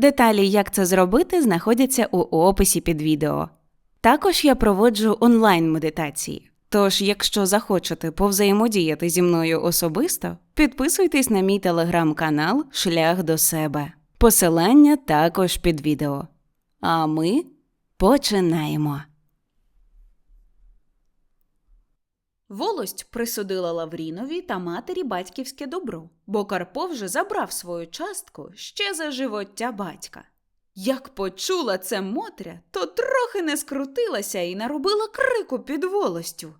Деталі, як це зробити, знаходяться у описі під відео. Також я проводжу онлайн-медитації. Тож, якщо захочете повзаємодіяти зі мною особисто, підписуйтесь на мій телеграм-канал Шлях до себе. Посилання також під відео. А ми починаємо. Волость присудила Лаврінові та матері батьківське добро, бо Карпо вже забрав свою частку ще за живоття батька. Як почула це Мотря, то трохи не скрутилася і наробила крику під волостю.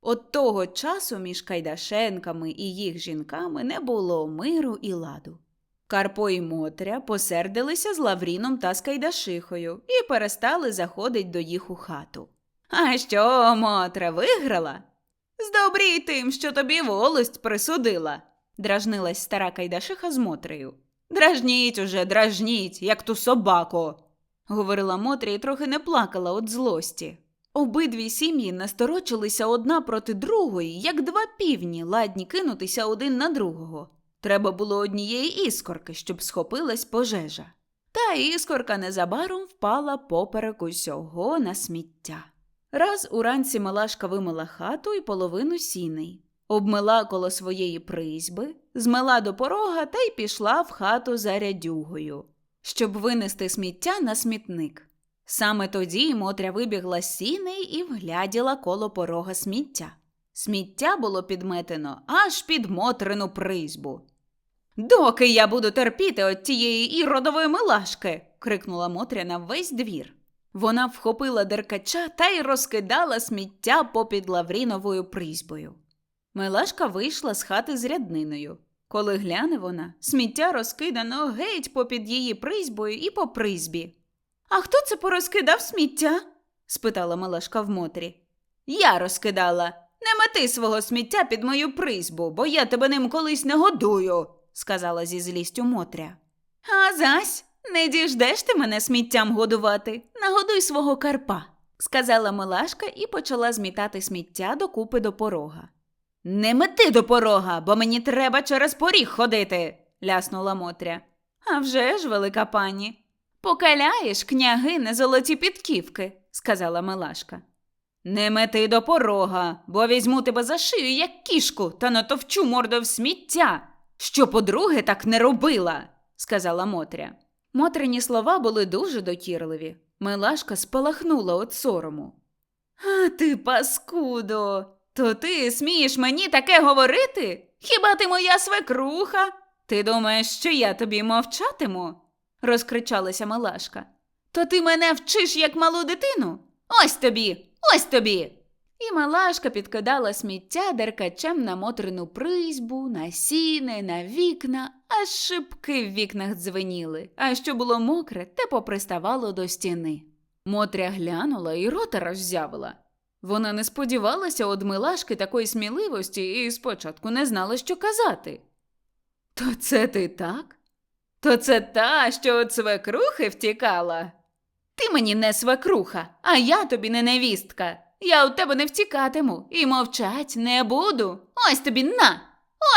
От того часу між Кайдашенками і їх жінками не було миру і ладу. Карпо і Мотря посердилися з Лавріном та з Кайдашихою і перестали заходить до їх у хату. А що, Мотра, виграла? Здобрій тим, що тобі волость присудила, дражнилась стара Кайдашиха з Мотрею. Дражніть уже, дражніть, як ту собаку, говорила Мотря і трохи не плакала від злості. Обидві сім'ї насторочилися одна проти другої, як два півні, ладні кинутися один на другого. Треба було однієї іскорки, щоб схопилась пожежа. Та іскорка незабаром впала поперек усього на сміття. Раз уранці Малашка вимила хату і половину сіней, обмила коло своєї призьби, змила до порога та й пішла в хату за рядюгою, щоб винести сміття на смітник. Саме тоді Мотря вибігла з сіней і вгляділа коло порога сміття. Сміття було підметено аж під Мотрину призьбу. Доки я буду терпіти от тієї іродової милашки. крикнула Мотря на весь двір. Вона вхопила деркача та й розкидала сміття попід Лавріновою призьбою. Милашка вийшла з хати з рядниною. Коли гляне вона, сміття розкидано геть попід її призьбою і по призьбі. А хто це порозкидав сміття? спитала Милашка в Мотрі. Я розкидала. Не мети свого сміття під мою призьбу, бо я тебе ним колись не годую, сказала зі злістю Мотря. А зась, не діждеш ти мене сміттям годувати. Нагодуй свого Карпа, сказала Милашка і почала змітати сміття докупи до порога. Не мети до порога, бо мені треба через поріг ходити, ляснула Мотря. «А вже ж, велика пані. Покаляєш, княгине, золоті підківки, сказала Милашка. Не мети до порога, бо візьму тебе за шию, як кішку, та натовчу морду в сміття. Що по-друге так не робила, сказала Мотря. Мотрині слова були дуже докірливі. Милашка спалахнула від сорому. А ти, паскудо, то ти смієш мені таке говорити? Хіба ти моя свекруха? Ти думаєш, що я тобі мовчатиму? розкричалася Милашка. То ти мене вчиш, як малу дитину? Ось тобі, ось тобі. І Малашка підкидала сміття деркачем на мотрину призьбу, на сіни, на вікна, аж шибки в вікнах дзвеніли, а що було мокре, те поприставало до стіни. Мотря глянула і рота роззявила. Вона не сподівалася од Милашки такої сміливості і спочатку не знала, що казати. То це ти так? То це та, що від свекрухи втікала? Ти мені не свекруха, а я тобі не невістка. Я у тебе не втікатиму і мовчать не буду. Ось тобі на,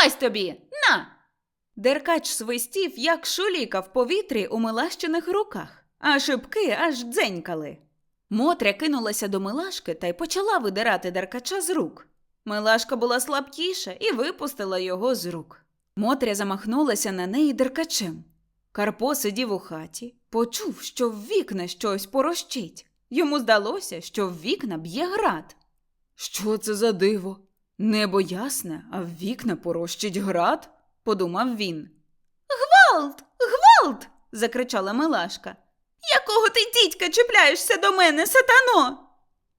ось тобі на. Деркач свистів, як шуліка в повітрі у милащених руках, а шибки аж дзенькали. Мотря кинулася до Милашки та й почала видирати деркача з рук. Милашка була слабкіша і випустила його з рук. Мотря замахнулася на неї деркачем. Карпо сидів у хаті, почув, що в вікна щось порощить. Йому здалося, що в вікна б'є град. Що це за диво? Небо ясне, а в вікна порощить град, подумав він. Гвалт, гвалт. закричала Милашка. Якого ти дідька чіпляєшся до мене, сатано?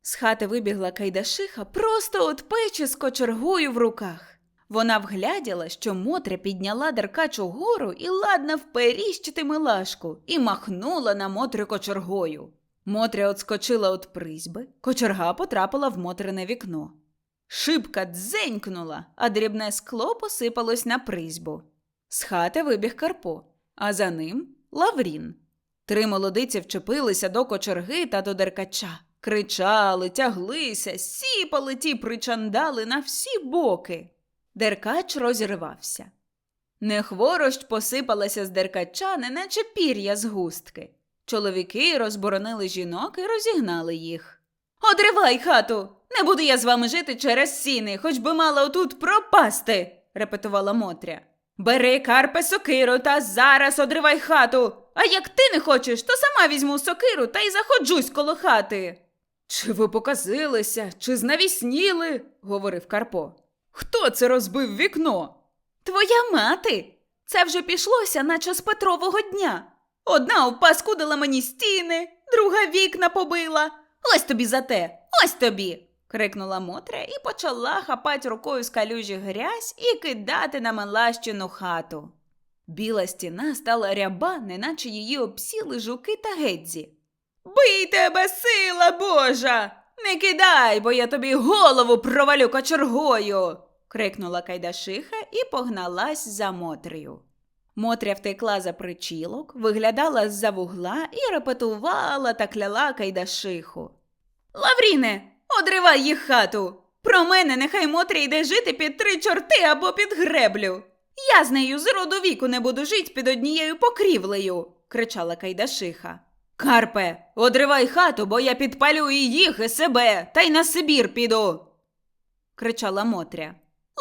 З хати вибігла Кайдашиха просто от печі з кочергою в руках. Вона вгляділа, що Мотря підняла деркач угору і ладна вперіщити милашку і махнула на Мотрю кочергою. Мотря отскочила від призьби, кочерга потрапила в Мотрине вікно. Шибка дзенькнула, а дрібне скло посипалось на призьбу. З хати вибіг Карпо, а за ним Лаврін. Три молодиці вчепилися до кочерги та до деркача. Кричали, тяглися, сіпали ті причандали на всі боки. Деркач розірвався. Нехворощ посипалася з деркача, неначе пір'я з густки. Чоловіки розборонили жінок і розігнали їх. Одривай хату! Не буду я з вами жити через сіни, хоч би мала отут пропасти, репетувала Мотря. Бери карпе сокиру та зараз одривай хату. А як ти не хочеш, то сама візьму сокиру та й заходжусь коло хати. Чи ви показилися, чи знавісніли? говорив Карпо. Хто це розбив вікно? Твоя мати. Це вже пішлося, наче з Петрового дня. Одна опаскудила мені стіни, друга вікна побила. Ось тобі за те, ось тобі. крикнула Мотря і почала хапати рукою з калюжі грязь і кидати на малащину хату. Біла стіна стала ряба, неначе її обсіли жуки та гедзі. Бий тебе, сила Божа! Не кидай, бо я тобі голову провалю кочергою. крикнула Кайдашиха і погналась за Мотрею. Мотря втекла за причілок, виглядала з-за вугла і репетувала та кляла Кайдашиху. Лавріне, одривай їх хату. Про мене нехай Мотря йде жити під три чорти або під греблю. Я з нею з роду віку не буду жити під однією покрівлею, кричала Кайдашиха. Карпе, одривай хату, бо я підпалю і їх, і себе, та й на Сибір піду. кричала Мотря.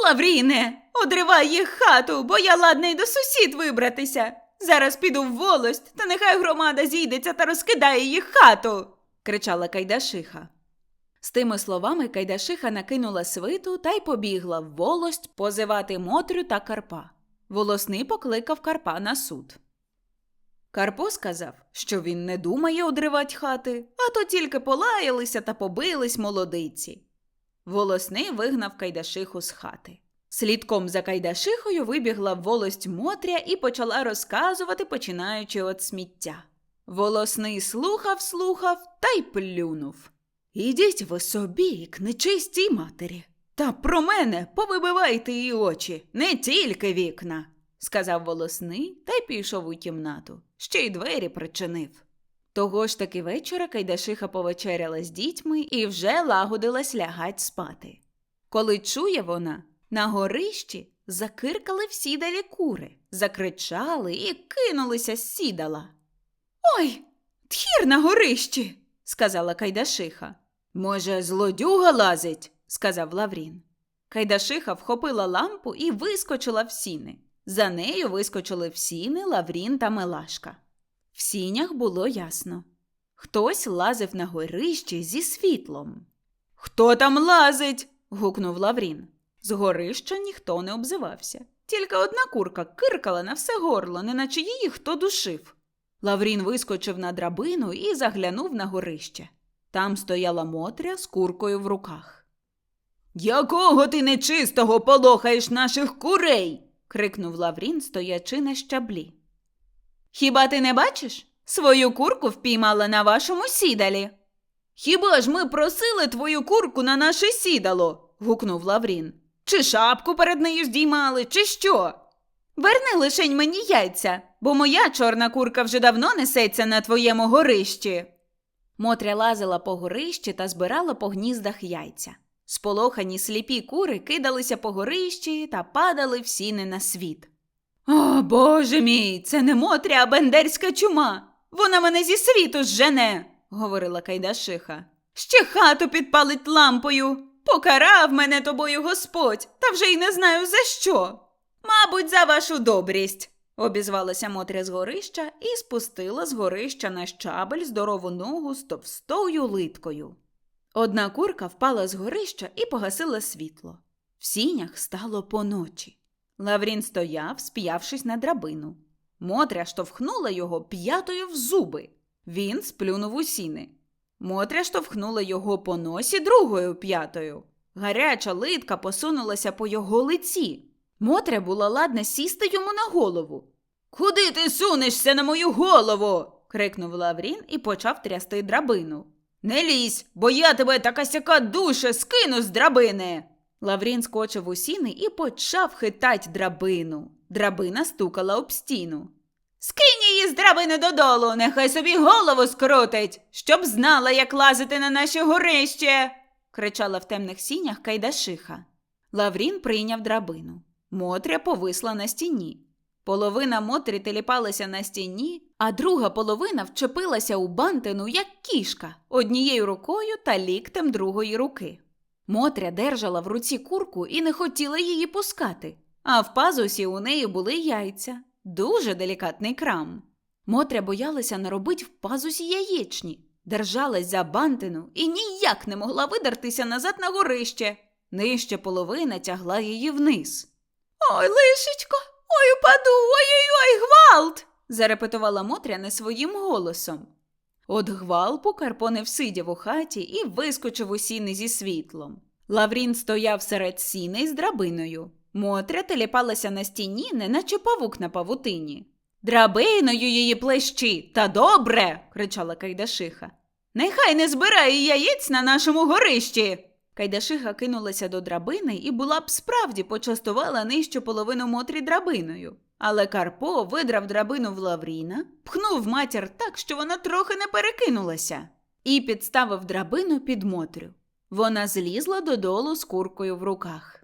Лавріне, одривай їх хату, бо я ладна й до сусід вибратися. Зараз піду в волость, та нехай громада зійдеться та розкидає їх хату. кричала Кайдашиха. З тими словами Кайдашиха накинула свиту та й побігла в волость позивати Мотрю та Карпа. Волосний покликав Карпа на суд. Карпо сказав, що він не думає одривати хати, а то тільки полаялися та побились молодиці. Волосний вигнав Кайдашиху з хати. Слідком за Кайдашихою вибігла волость Мотря і почала розказувати, починаючи від сміття. Волосний слухав, слухав та й плюнув. Ідіть ви собі, к нечистій матері. Та про мене повибивайте її очі, не тільки вікна, сказав волосний та й пішов у кімнату, ще й двері причинив. Того ж таки вечора Кайдашиха повечеряла з дітьми і вже лагодилась лягать спати. Коли чує вона, на горищі закиркали всі далі кури, закричали і кинулися з сідала. Ой, тхір на горищі, сказала Кайдашиха. Може, злодюга лазить, сказав Лаврін. Кайдашиха вхопила лампу і вискочила в сіни. За нею вискочили в сіни Лаврін та Мелашка. В сінях було ясно. Хтось лазив на горищі зі світлом. Хто там лазить? гукнув Лаврін. З горища ніхто не обзивався. Тільки одна курка киркала на все горло, неначе її хто душив. Лаврін вискочив на драбину і заглянув на горище. Там стояла Мотря з куркою в руках. Якого ти нечистого полохаєш наших курей? крикнув Лаврін, стоячи на щаблі. Хіба ти не бачиш? Свою курку впіймала на вашому сідалі. Хіба ж ми просили твою курку на наше сідало? гукнув Лаврін. Чи шапку перед нею здіймали, чи що? Верни лишень мені яйця, бо моя чорна курка вже давно несеться на твоєму горищі. Мотря лазила по горищі та збирала по гніздах яйця. Сполохані сліпі кури кидалися по горищі та падали в сіни на світ. О, Боже мій, це не Мотря, а бендерська чума. Вона мене зі світу зжене, говорила Кайдашиха. Ще хату підпалить лампою. Покарав мене тобою Господь, та вже й не знаю за що. Мабуть, за вашу добрість, обізвалася Мотря з горища і спустила з горища на щабель здорову ногу з товстою литкою. Одна курка впала з горища і погасила світло. В сінях стало поночі. Лаврін стояв, сп'явшись на драбину. Мотря штовхнула його п'ятою в зуби. Він сплюнув у сіни. Мотря штовхнула його по носі другою п'ятою. Гаряча литка посунулася по його лиці. Мотря була ладна сісти йому на голову. Куди ти сунешся на мою голову? крикнув Лаврін і почав трясти драбину. Не лізь, бо я тебе така сяка душа скину з драбини. Лаврін скочив у сіни і почав хитать драбину. Драбина стукала об стіну. Скинь її з драбини додолу, нехай собі голову скрутить, щоб знала, як лазити на наше горище. кричала в темних сінях Кайдашиха. Лаврін прийняв драбину. Мотря повисла на стіні. Половина Мотрі теліпалася на стіні, а друга половина вчепилася у бантину, як кішка, однією рукою та ліктем другої руки. Мотря держала в руці курку і не хотіла її пускати, а в пазусі у неї були яйця. Дуже делікатний крам. Мотря боялася наробить в пазусі яєчні, держалась за бантину і ніяк не могла видертися назад на горище. Нижче половина тягла її вниз. Ой, лишечко, ой, упаду, ой-ой-ой, гвалт. зарепетувала Мотря не своїм голосом. От гвалпу Карпо не всидів у хаті і вискочив у сіни зі світлом. Лаврін стояв серед сіней з драбиною. Мотря теліпалася на стіні, неначе павук на павутині. Драбиною її плещі, та добре. кричала Кайдашиха. Нехай не збирає яєць на нашому горищі. Кайдашиха кинулася до драбини і була б справді почастувала нижчу половину Мотрі драбиною. Але Карпо видрав драбину в Лавріна, пхнув матір так, що вона трохи не перекинулася, і підставив драбину під Мотрю. Вона злізла додолу з куркою в руках.